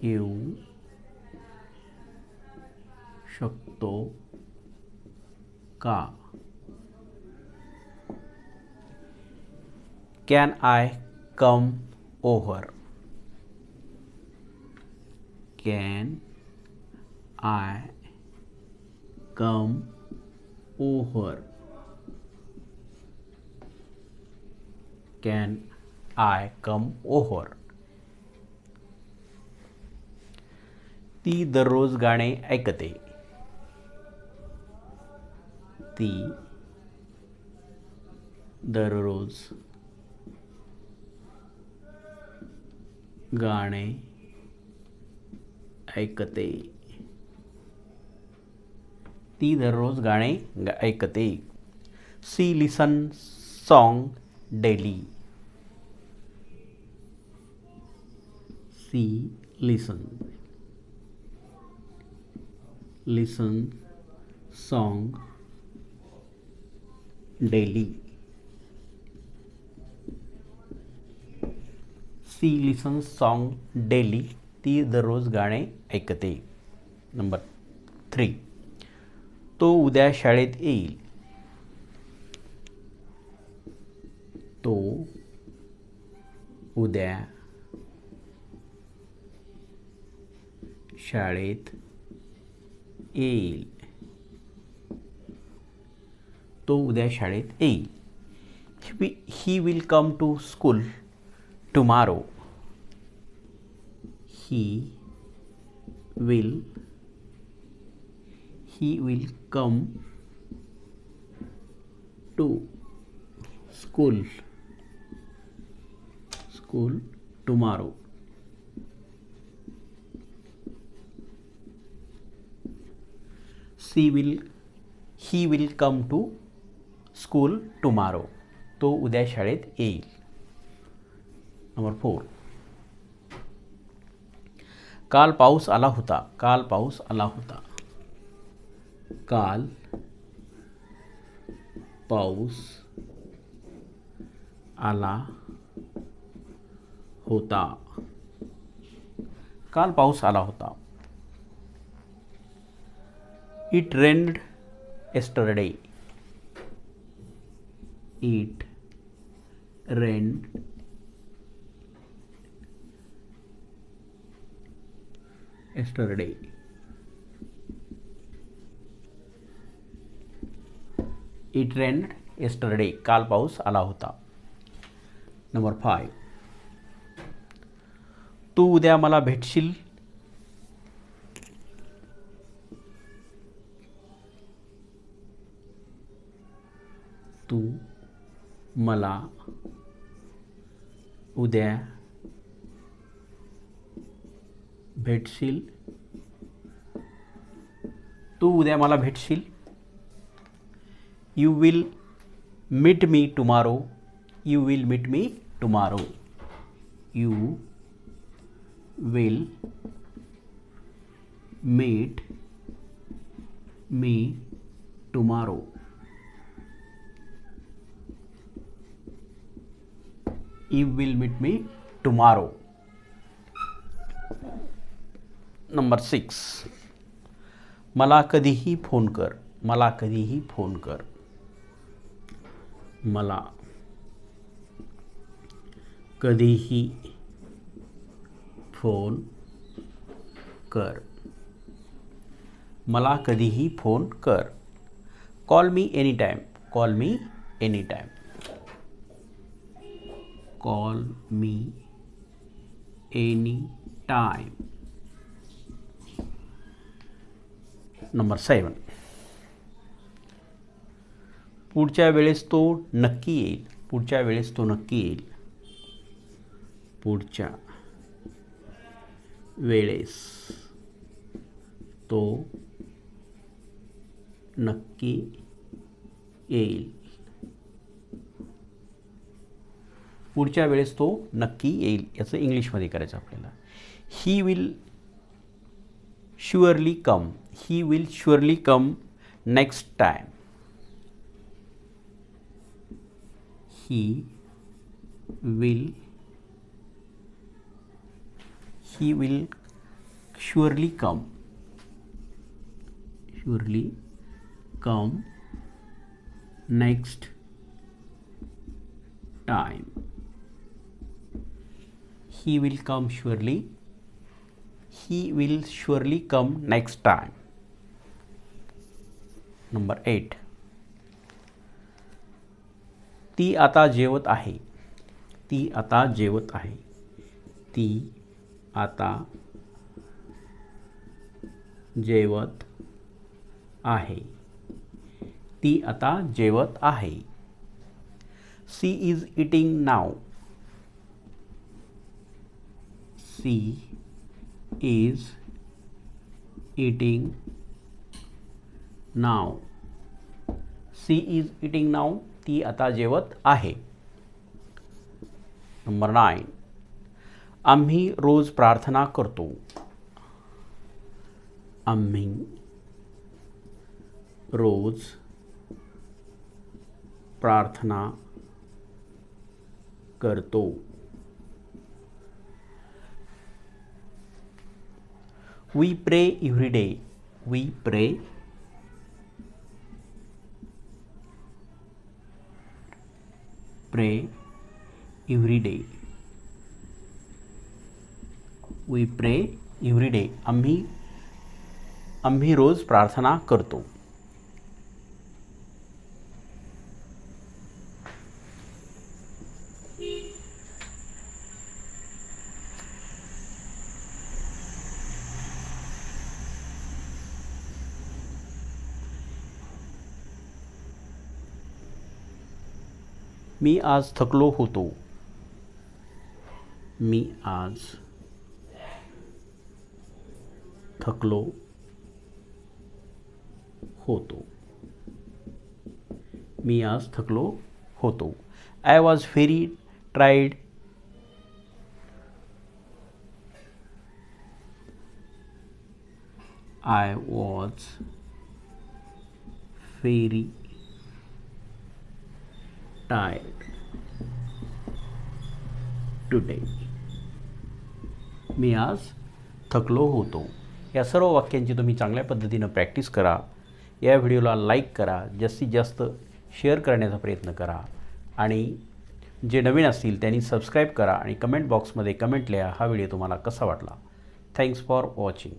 eu shokto can i come over? Can i come over? Can i come over? ती दररोज गाणे ऐकते. ती दररोज गाणे ऐकते. ती दररोज गाणे ऐकते. She listen song daily. She listen. Listen song daily she listen song daily ती दररोज गाणे ऐकते. Number three. तो उद्या शाळेत येईल. तो उद्या शाळेत येईल. तो उद्या शाळेत येईल. He will come to school tomorrow he will he will come to school school tomorrow she will he will come to school tomorrow. तो उद्या शाळेत येईल. Number four. काल पाऊस आला होता. काल पाऊस आला होता. काल पाऊस आला होता. काल पाऊस आला होता. It rained yesterday. It rained yesterday. It rained yesterday. काल पाऊस आला होता नंबर फाय तू उद्या मला भेटशील तू, मला, उद्या भेटशील? तू उद्या मला भेटशील? You will meet me tomorrow you will meet me tomorrow you will meet me tomorrow you will meet me tomorrow number six मला कधीही फ़ोन कर मला कधीही फ़ोन कर मला कधीही फ़ोन कर मला कधीही फ़ोन कर call me any time call me any time call me any time number seven पुढच्या वेळेस तो नक्की येईल. पुढच्या वेळेस तो नक्की येईल. पुढच्या वेळेस तो नक्की येईल. पुढच्या वेळेस तो नक्की येईल याचं इंग्लिशमध्ये करायचं आपल्याला. He will surely come he will surely come next time he will he will surely come surely come next time he will come surely. He will surely come next time. Number eight ती आता जेवत आहे ती आता जेवत आहे ती आता जेवत आहे ती आता जेवत आहे she is eating now she is eating now. She is eating now ती आता जेवत आहे. Number nine. आम्ही रोज प्रार्थना करतो. आम्ही रोज प्रार्थना करतो. We pray every day we pray pray every day we pray every day आम्ही आम्ही रोज प्रार्थना करतो. मी आज थकलो होतो. मी आज थकलो होतो. मी आज थकलो होतो. I was very tired I was very tired today मी आज थकलो होतो. या सर्व वाक्यांची तुम्ही चांगल्या पद्धतीनं प्रॅक्टिस करा. या व्हिडिओला लाईक करा. जास्तीत जास्त शेअर करण्याचा प्रयत्न करा. आणि जे नवीन असतील त्यांनी सबस्क्राईब करा आणि कमेंट बॉक्समध्ये कमेंट लिहा. हा व्हिडिओ तुम्हाला कसा वाटला? Thanks for watching